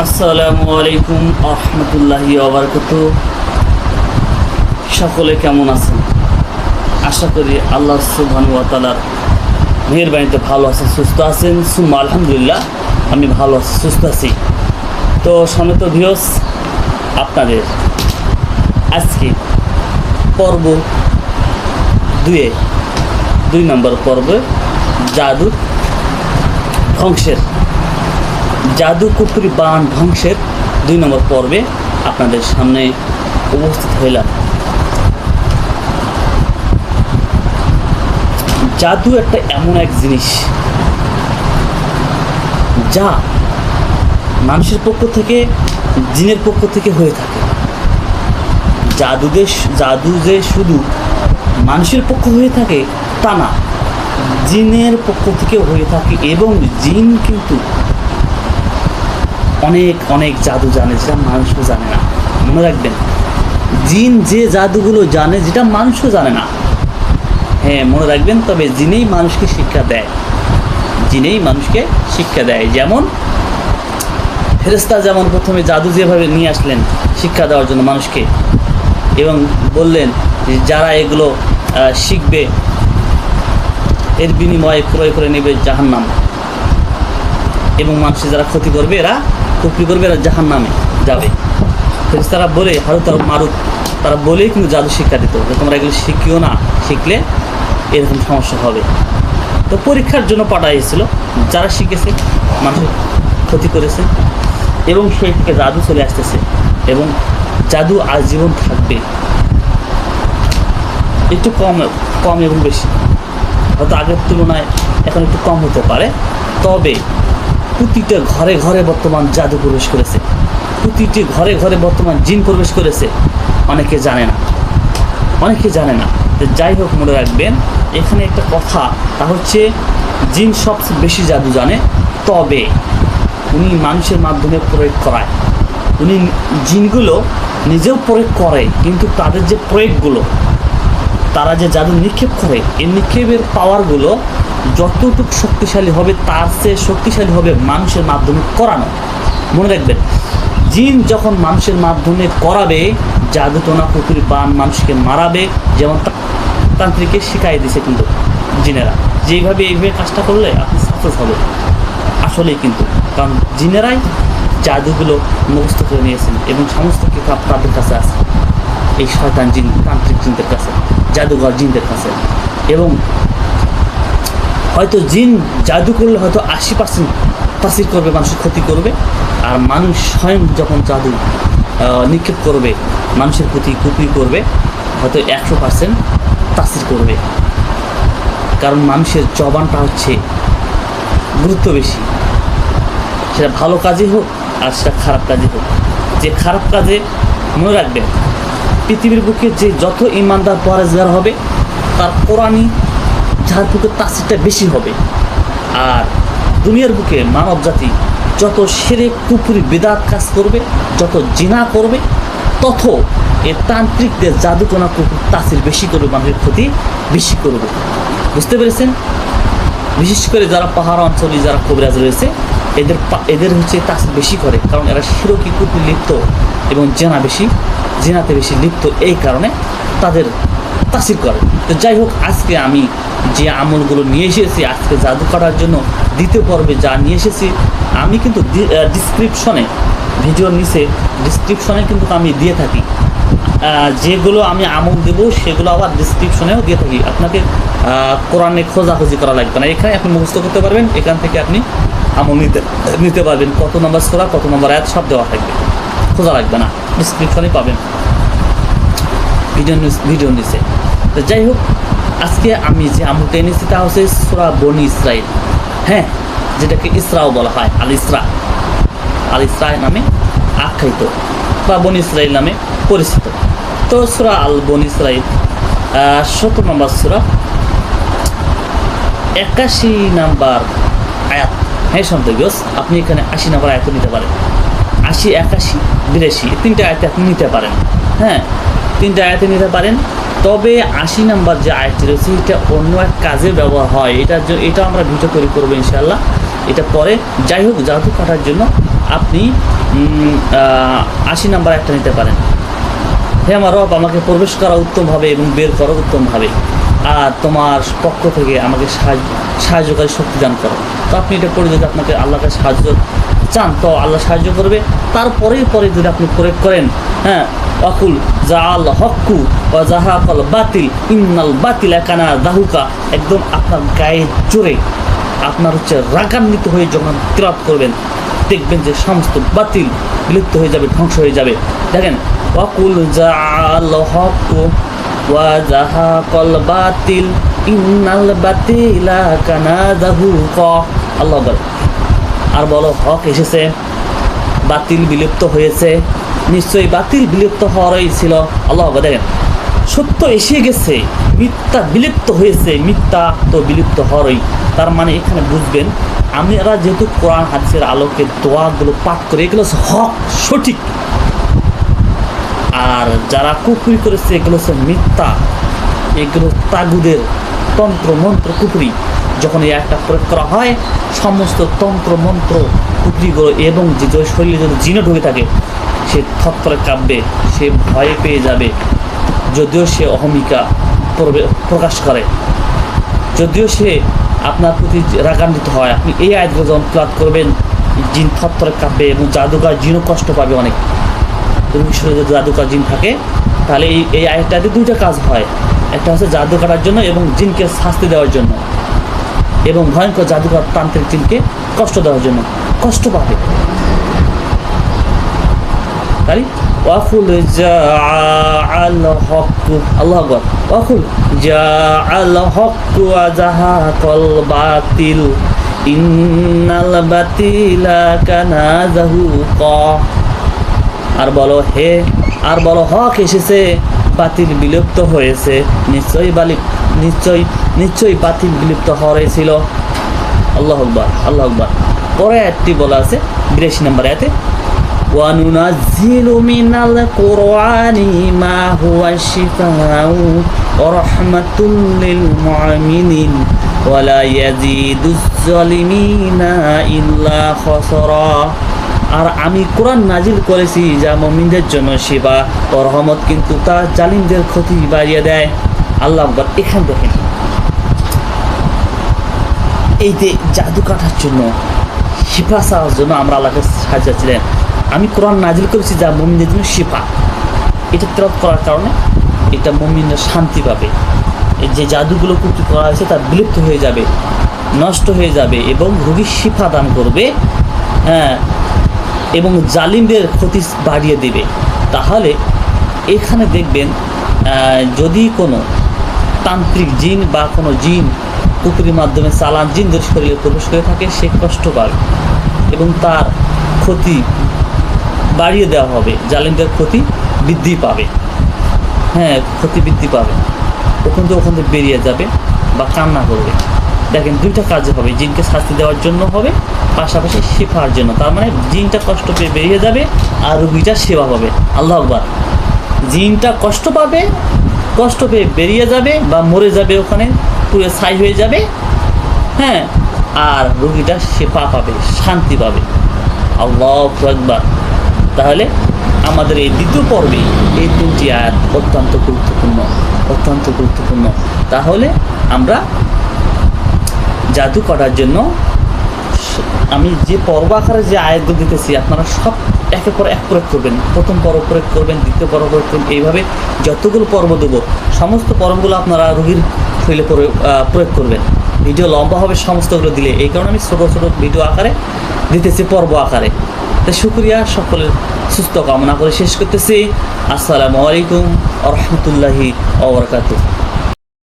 আসসালামু আলাইকুম আহমতুল্লাহি আবরকত সকলে কেমন আছেন? আশা করি আল্লাহ সুবহান ওয়া তাআলার ভালো আছেন, সুস্থ আছেন। সুম্মা আলহামদুলিল্লাহ, আমি ভালো আছি, সুস্থ আছি। তো সমেত ভিওস আপনাদের আজকে পর্ব দুয়ে, দুই নম্বর পর্বে জাদু ধ্বংসের জাদু কুপুরি বান ধ্বংসের দুই নম্বর পর্বে আপনাদের সামনে উপস্থিত হইলাম। জাদু একটা এমন এক জিনিস যা মানুষের পক্ষ থেকে, জিনের পক্ষ থেকে হয়ে থাকে। জাদুদের জাদু যে শুধু মানুষের পক্ষ হয়ে থাকে তা না, জিনের পক্ষ থেকে হয়ে থাকে এবং জিন কিন্তু অনেক অনেক জাদু জানে যেটা মানুষও জানে না। মনে রাখবেন, জিন যে জাদুগুলো জানে, যেটা মানুষও জানে না। হ্যাঁ মনে রাখবেন, তবে জিনেই মানুষকে শিক্ষা দেয়। জিনেই মানুষকে শিক্ষা দেয়। যেমন ফেরেস্তা যেমন প্রথমে জাদু যেভাবে নিয়ে আসলেন, শিক্ষা দেওয়ার জন্য মানুষকে, এবং বললেন যে যারা এগুলো শিখবে, এর বিনিময়ে ক্রয় করে নেবে জাহান্নাম। এবং মানুষের যারা ক্ষতি করবে, এরা কুকরি করবে, এরা জাহান নামে যাবে। তারা বলে, হারুত আর মারুত। তারা বলেই কিন্তু জাদু শিক্ষা দিত যে তোমরা এগুলো শিখিও না, শিখলে এরকম সমস্যা হবে। তো পরীক্ষার জন্য পাঠা পাঠাইছিল। যারা শিখেছে, মানুষের ক্ষতি করেছে, এবং সেই থেকে জাদু চলে আসতেছে, এবং জাদু আজীবন থাকবে। একটু কম কম এবং বেশি। হয়তো আগের তুলনায় এখন একটু কম হতে পারে। তবে প্রতিটা ঘরে ঘরে বর্তমান জাদু প্রবেশ করেছে। প্রতিটি ঘরে ঘরে বর্তমান জিন প্রবেশ করেছে। অনেকে জানে না। অনেকে জানে না। যাই হোক, মনে রাখবেন, এখানে একটা কথা, তা হচ্ছে জিন সবচেয়ে বেশি জাদু জানে, তবে উনি মানুষের মাধ্যমে প্রয়োগ করায়। উনি জিনগুলো নিজেও প্রয়োগ করে, কিন্তু তাদের যে প্রয়োগগুলো, তারা যে জাদু নিক্ষেপ করে, এই নিক্ষেপের পাওয়ারগুলো যতটুকু শক্তিশালী হবে, তার চেয়ে শক্তিশালী হবে মানুষের মাধ্যমে করানো। মনে রাখবেন, জিন যখন মানুষের মাধ্যমে করাবে জাদু টোনা পুকুর বান মানুষকে মারাবে, যেমন তান্ত্রিককে তান্ত্রিকে শিখাই দিছে কিন্তু জিনেরা। যেইভাবে এইভাবে কাজটা করলে আপনি সাকসেস হবে আসলেই কিন্তু, কারণ জিনেরাই জাদুগুলো মুখস্থ করে নিয়েছেন এবং সমস্ত কিতাব তাদের কাছে আছে। এই শয়তান জিন, তান্ত্রিক জিনদের কাছে, জাদুঘর জিনদের কাছে। এবং হয়তো জিন জাদু করলে হয়তো আশি পার্সেন্ট তাসির করবে, মানুষের ক্ষতি করবে। আর মানুষ স্বয়ং যখন জাদু নিক্ষেপ করবে, মানুষের প্রতি কুপি করবে, হয়তো একশো পার্সেন্ট তাসির করবে। কারণ মানুষের জবানটা হচ্ছে গুরুত্ব বেশি। সেটা ভালো কাজে হোক, আর সেটা খারাপ কাজে হোক। যে খারাপ কাজে মনে রাখবেন, পৃথিবীর বুকে যে যত ইমানদার পরেজগার হবে, তার কোরআনই যার বুকে তাসিরটা বেশি হবে। আর দুনিয়ার বুকে মানব জাতি যত সেরে কুপুরি বেদাত কাজ করবে, যত জিনা করবে, তত এ তান্ত্রিকদের জাদুকোনা কুকুর তাসির বেশি করবে, মানুষের ক্ষতি বেশি করবে। বুঝতে পেরেছেন? বিশেষ করে যারা পাহাড় অঞ্চলে যারা কবিরাজ রয়েছে, এদের এদের হচ্ছে তাসির বেশি করে, কারণ এরা শিরকি কুপি লিপ্ত এবং জেনা বেশি, জেনাতে বেশি লিপ্ত এই কারণে তাদের তাসির করে। তো যাই হোক, আজকে আমি যে আমলগুলো নিয়ে এসেছি, আজকে জাদু কাটার জন্য দ্বিতীয় পর্বে যা নিয়ে এসেছি, আমি কিন্তু ডিসক্রিপশনে ভিডিওর নিচে ডিসক্রিপশনে কিন্তু আমি দিয়ে থাকি। যেগুলো আমি আমল দেব, সেগুলো আবার ডিসক্রিপশনেও দিয়ে থাকি। আপনাকে কোরআনে খোঁজাখুঁজি করা লাগবে না। এখানে আপনি মুখস্থ করতে পারবেন, এখান থেকে আপনি আমল নিতে নিতে পারবেন। কত নম্বর সোরা, কত নম্বর আয়াত, সব দেওয়া থাকবে। খোঁজা লাগবে না ডিসক্রিপশনে পাবেন। ভিডিও ভিডিও নিচে। তো যাই হোক আজকে আমি যে আমলটা এনেছি তা হচ্ছে সোরা বনি ইসরাইল হ্যাঁ যেটাকে ইসরাও বলা হয়, আল ইসরা। আল ইসরা নামে আখ্যায়িত বা বনি ইসরাইল নামে পরিচিত। তো সুরা আল বনি ইসরাইল সত্তর নম্বর সুরা, একাশি নাম্বার আয়াত। হ্যাঁ সন্তোষ আপনি এখানে আশি নাম্বার আয়াত নিতে পারেন। আশি, একাশি, বিরাশি তিনটে আয়াতে আপনি নিতে পারেন। হ্যাঁ তিনটে আয়াতে নিতে পারেন। তবে আশি নাম্বার যে আয়াতটি রয়েছে, এটা অন্য এক কাজে ব্যবহার হয়। এটার জন্য এটা আমরা ভিডিও তৈরি করব ইনশাল্লাহ এটা পরে। যাই হোক জাদু কাটার জন্য আপনি আশি নাম্বার একটা নিতে পারেন। হে আমার রব, আমাকে প্রবেশ করা উত্তমভাবে এবং বের করা উত্তমভাবে। আর তোমার পক্ষ থেকে আমাকে সাহায্য, সাহায্যকারী শক্তি দান করো। তো আপনি এটা করে যদি আপনাকে আল্লাহকে সাহায্য চান, তো আল্লাহ সাহায্য করবে। তারপরেই পরে যদি আপনি প্রয়োগ করেন হ্যাঁ অকুল যা আল হক্কু ও জাহাকল বাতিল, ইন্নাল বাতিল একানা দাহুকা। একদম আপনার গায়ে জোরে আপনার হচ্ছে রাগান্বিত হয়ে যখন তিরাত করবেন, দেখবেন যে সমস্ত বাতিল বিলুপ্ত হয়ে যাবে, ধ্বংস হয়ে যাবে। দেখেন, অকুল জাল হক ওয়া জাহাকল বাতিল, ইন্নাল বাতিলা কানা দাহুক। আল্লাহ। আর বলো, হক এসেছে, বাতিল বিলুপ্ত হয়েছে। নিশ্চয়ই বাতিল বিলুপ্ত হওয়ারই ছিল। আল্লাহ। দেখেন, সত্য এসে গেছে, মিথ্যা বিলুপ্ত হয়েছে, মিথ্যা তো বিলুপ্ত হওয়ারই। তার মানে এখানে বুঝবেন, আমরা যেহেতু কোরআন, হাদিসের আলোকে দোয়াগুলো পাঠ করে, এগুলো হক, সঠিক। আর যারা কুকুরি করেছে, এগুলো হচ্ছে মিথ্যা। এগুলো তাগুদের তন্ত্র, মন্ত্র কুকুরি যখন এই একটা প্রয়োগ করা হয়, সমস্ত তন্ত্র, মন্ত্র কুকুরিগুলো এবং যে শরীরে যদি জিনে ঢুকে থাকে, সে থত্তরে কাঁপবে, সে ভয়ে পেয়ে যাবে। যদিও সে অহমিকা প্রকাশ করে। যদিও সে আপনার প্রতি রাগান্বিত হয়, আপনি এই আয়াতগুলো যখন প্লাট করবেন জিন থত্তরে কাঁপবে এবং জাদুকার জিনও কষ্ট পাবে অনেক। শরীরে যদি জাদুকার জিন থাকে, তাহলে এই এই আয়টাতে দুইটা কাজ হয়। একটা হচ্ছে জাদু কাটার জন্য এবং জিনকে শাস্তি দেওয়ার জন্য। এবং ভয়ঙ্কর জাদুকর তান্ত্রিক জিনকে কষ্ট দেওয়ার জন্য কষ্ট পাবে। তাই ওয়াকুল জাআল হক, আল্লাহ আকবার। জাআল হক ওয়া জাহাকাল বাতিল, ইন্নাল বাতিলা কানা আর বলো, হে, আর বলো, হক এসেছে, বাতিল বিলুপ্ত হয়েছে, নিশ্চয়ই বালিক নিশ্চয়ই নিশ্চয়ই বাতিল বিলুপ্ত হয়েছিল আল্লাহ আকবার আল্লাহ আকবার পরে একটি বলা আছে বিরাশি নম্বর এতে وننزل من القرآن ما هو شفاء ورحمة للمؤمنين ولا يزيد الظالمين إلا خسرا আর আমি কোরআন নাজিল করেছি যা মমিনদের জন্য সেবা ও রহমত কিন্তু তা জালিমদের ক্ষতি বাড়িয়ে দেয় আল্লাহ আকবার এখান দেখেন। এই যে জাদু কাটার জন্য, শিফা চাওয়ার জন্য আমরা আল্লাহকে সাহায্য ছিলেন আমি কোরআন নাজিল করেছি যা মমিনদের জন্য শিফা। এটা তেরত করার কারণে এটা মমিনরা শান্তি পাবে। যে জাদুগুলো কুটি করা হয়েছে, তা বিলুপ্ত হয়ে যাবে, নষ্ট হয়ে যাবে এবং রোগীর শিফা দান করবে হ্যাঁ এবং জালিমদের ক্ষতি বাড়িয়ে দেবে। তাহলে এখানে দেখবেন যদি কোনো তান্ত্রিক জিন বা কোনো জিন কুকুরের মাধ্যমে চালান জিনদের শরীরে প্রবেশ করে থাকে, সে কষ্ট পাবে এবং তার ক্ষতি বাড়িয়ে দেওয়া হবে, জালিমদের ক্ষতি বৃদ্ধি পাবে। হ্যাঁ ক্ষতি বৃদ্ধি পাবে। ওখান থেকে ওখান থেকে বেরিয়ে যাবে বা কান্না করবে। দেখেন, দুইটা কাজ হবে, জিনকে শাস্তি দেওয়ার জন্য হবে, পাশাপাশি শেফার জন্য। তার মানে জিনটা কষ্ট পেয়ে বেরিয়ে যাবে আর রুগীটা সেবা পাবে আল্লাহ জিনটা কষ্ট পাবে কষ্ট পেয়ে বেরিয়ে যাবে বা মরে যাবে ওখানে, পুরো ছাই হয়ে যাবে হ্যাঁ? আর রুগীটা শেফা পাবে, শান্তি পাবে। আল্লাহ একবার তাহলে আমাদের এই দ্বিতীয় পর্বে এই তিনটি আয়াত অত্যন্ত গুরুত্বপূর্ণ অত্যন্ত গুরুত্বপূর্ণ। তাহলে আমরা জাদু করার জন্য আমি যে পর্ব আকারে যে আয়াতগুলো দিতেছি, আপনারা সব একের পর এক প্রয়োগ করবেন। প্রথম পর্ব প্রয়োগ করবেন, দ্বিতীয় পর্ব প্রয়োগ করবেন, এইভাবে যতগুলো পর্ব দেবো, সমস্ত পর্বগুলো আপনারা রোগীর শৈলে প্রয়োগ করবেন। ভিডিও লম্বা হবে, সমস্তগুলো দিলে। এই কারণে আমি ছোটো ছোটো ভিডিও আকারে দিতেছি পর্ব আকারে। তাই শুক্রিয়া, সকলের সুস্থ কামনা করে শেষ করতেছি। আসসালামু আলাইকুম আ রহমতুল্লাহি